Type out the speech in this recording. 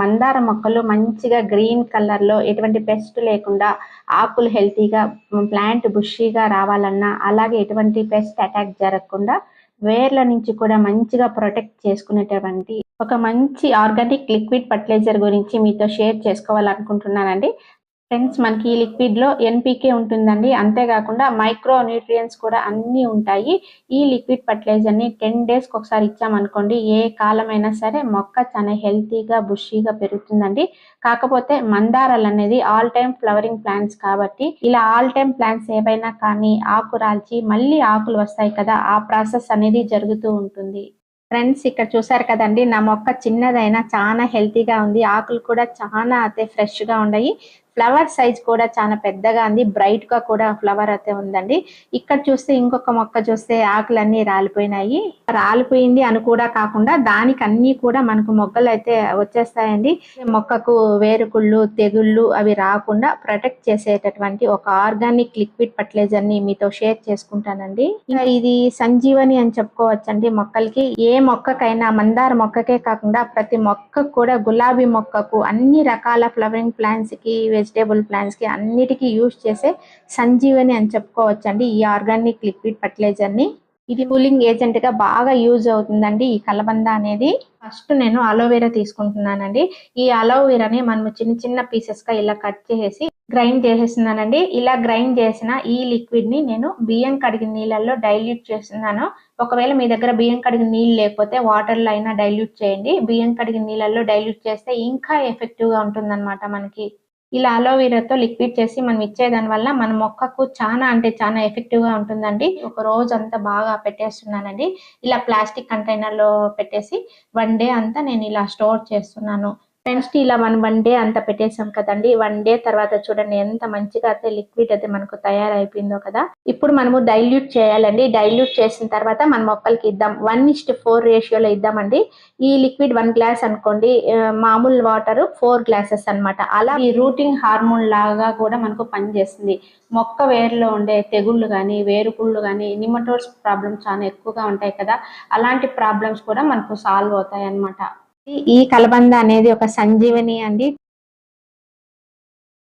మందార మొక్కలు మంచిగా గ్రీన్ కలర్లో ఎటువంటి పెస్ట్ లేకుండా ఆకులు హెల్తీగా ప్లాంట్ బుషీగా రావాలన్నా అలాగే ఎటువంటి పెస్ట్ అటాక్ జరగకుండా వేర్ల నుంచి కూడా మంచిగా ప్రొటెక్ట్ చేసుకునేటటువంటి ఒక మంచి ఆర్గానిక్ లిక్విడ్ ఫర్టిలైజర్ గురించి మీతో షేర్ చేసుకోవాలనుకుంటున్నానండి. ఫ్రెండ్స్ మనకి ఈ లిక్విడ్లో ఎన్పికే ఉంటుందండి. అంతేకాకుండా మైక్రో న్యూట్రియంట్స్ కూడా అన్ని ఉంటాయి. ఈ లిక్విడ్ ఫర్టిలైజర్ని టెన్ డేస్కి ఒకసారి ఇచ్చామనుకోండి ఏ కాలమైనా సరే మొక్క చాలా హెల్తీగా బుషీగా పెరుగుతుందండి. కాకపోతే మందారాలు అనేది ఆల్ టైమ్ ఫ్లవరింగ్ ప్లాంట్స్ కాబట్టి ఇలా ఆల్ టైమ్ ప్లాంట్స్ ఏవైనా కానీ ఆకు రాల్చి మళ్ళీ ఆకులు వస్తాయి కదా ఆ ప్రాసెస్ అనేది జరుగుతూ ఉంటుంది. ఫ్రెండ్స్ ఇక్కడ చూసారు కదండి నా మొక్క చిన్నదైనా చాలా హెల్తీగా ఉంది. ఆకులు కూడా చాలా అయితే ఫ్రెష్గా ఉన్నాయి. ఫ్లవర్ సైజ్ కూడా చాలా పెద్దగా ఉంది బ్రైట్గా కూడా ఫ్లవర్ అయితే ఉందండి. ఇక్కడ చూస్తే ఇంకొక మొక్క చూస్తే ఆకులన్నీ రాలిపోయినాయి. రాలిపోయింది అని కూడా కాకుండా దానికి అన్ని కూడా మనకు మొగ్గలు అయితే వచ్చేస్తాయండి. మొక్కకు వేరుకుళ్ళు తెగుళ్ళు అవి రాకుండా ప్రొటెక్ట్ చేసేటటువంటి ఒక ఆర్గానిక్ లిక్విడ్ ఫర్టిలైజర్ని మీతో షేర్ చేసుకుంటానండి. ఇంకా ఇది సంజీవని అని చెప్పుకోవచ్చండి మొక్కలకి. ఏ మొక్కకైనా మందార మొక్కకే కాకుండా ప్రతి మొక్కకు కూడా గులాబీ మొక్కకు అన్ని రకాల ఫ్లవరింగ్ ప్లాంట్స్కి వెజిటేబుల్ ప్లాంట్స్కి అన్నిటికీ యూజ్ చేసే సంజీవని అని చెప్పుకోవచ్చండి. ఈ ఆర్గానిక్ లిక్విడ్ ఫర్టిలైజర్ని. ఇది కూలింగ్ ఏజెంట్గా బాగా యూజ్ అవుతుందండి ఈ కలబంద అనేది. ఫస్ట్ నేను అలోవెరా తీసుకుంటున్నానండి. ఈ అలోవెరాని మనం చిన్న చిన్న పీసెస్గా ఇలా కట్ చేసి గ్రైండ్ చేసేస్తున్నానండి. ఇలా గ్రైండ్ చేసిన ఈ లిక్విడ్ని నేను బియ్యం కడిగిన నీళ్ళల్లో డైల్యూట్ చేస్తున్నాను. ఒకవేళ మీ దగ్గర బియ్యం కడిగిన నీళ్ళు లేకపోతే వాటర్లో అయినా డైల్యూట్ చేయండి. బియ్యం కడిగిన నీళ్ళల్లో డైల్యూట్ చేస్తే ఇంకా ఎఫెక్టివ్గా ఉంటుందన్నమాట మనకి. ఇలా అలోవెరాతో లిక్విడ్ చేసి మనం ఇచ్చేదాని వల్ల మన మొక్కకు చాలా అంటే చాలా ఎఫెక్టివ్గా ఉంటుందండి. ఒక రోజు అంతా బాగా పెట్టేస్తున్నానండి. ఇలా ప్లాస్టిక్ కంటైనర్లో పెట్టేసి వన్ డే అంతా నేను ఇలా స్టోర్ చేస్తున్నాను. ఫ్రెండ్స్ ఇలా మనం వన్ డే అంతా పెట్టేసాం కదండి. వన్ డే తర్వాత చూడండి ఎంత మంచిగా అయితే లిక్విడ్ అయితే మనకు తయారైపోయిందో కదా. ఇప్పుడు మనము డైల్యూట్ చేయాలండి. డైల్యూట్ చేసిన తర్వాత మన మొక్కలకి ఇద్దాం. వన్ ఇస్ట్ ఫోర్ రేషియోలో ఇద్దామండి. ఈ లిక్విడ్ వన్ గ్లాస్ అనుకోండి. మామూలు వాటర్ ఫోర్ గ్లాసెస్ అన్నమాట. అలా ఈ రూటింగ్ హార్మోన్ లాగా కూడా మనకు పనిచేస్తుంది. మొక్క వేరులో ఉండే తెగుళ్ళు కానీ వేరుపుళ్ళు కానీ నిమటోడ్స్ ప్రాబ్లమ్స్ చాలా ఎక్కువగా ఉంటాయి కదా. అలాంటి ప్రాబ్లమ్స్ కూడా మనకు సాల్వ్ అవుతాయి అన్నమాట ఈ కలబంద అనేది ఒక సంజీవని అండి.